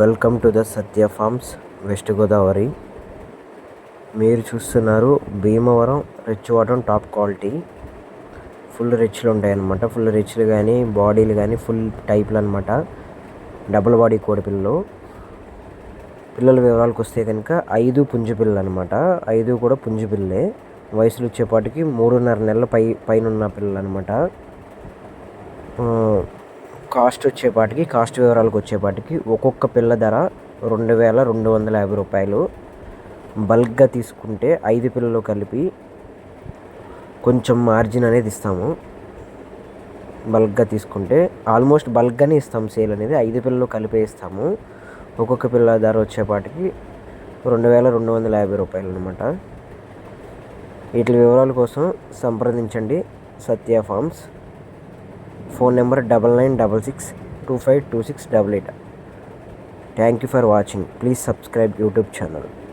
Welcome to the Satya farms west Godavari మీరు చూస్తున్నారు Bhimavaram rich water top quality full రిచ్లు ఉంటాయి అనమాట full రిచ్లు కానీ బాడీలు కానీ ఫుల్ టైప్లు అనమాట డబుల్ బాడీ కోడి పిల్లలు పిల్లల వివరాలకు వస్తే కనుక ఐదు పుంజు పిల్లలు అనమాట ఐదు కూడా పుంజు పిల్లలే వయసులు వచ్చేపాటికి మూడున్నర నెలల పై పైన ఉన్న పిల్లలు అనమాట కాస్ట్ వచ్చేపాటికి కాస్ట్ వివరాలకు వచ్చేపాటికి ఒక్కొక్క పిల్ల ధర రెండు వేల రెండు వందల యాభై రూపాయలు బల్క్గా తీసుకుంటే ఐదు పిల్లలు కలిపి కొంచెం మార్జిన్ అనేది ఇస్తాము బల్క్గా తీసుకుంటే ఆల్మోస్ట్ బల్క్గానే ఇస్తాము సేల్ అనేది ఐదు పిల్లలు కలిపే ఇస్తాము ఒక్కొక్క పిల్ల ధర వచ్చేపాటికి రెండు వేల రెండు వందల యాభై రూపాయలు అనమాట వీటి వివరాల కోసం సంప్రదించండి Satya farms Phone number 9966252688. Thank you for watching. Please subscribe YouTube channel.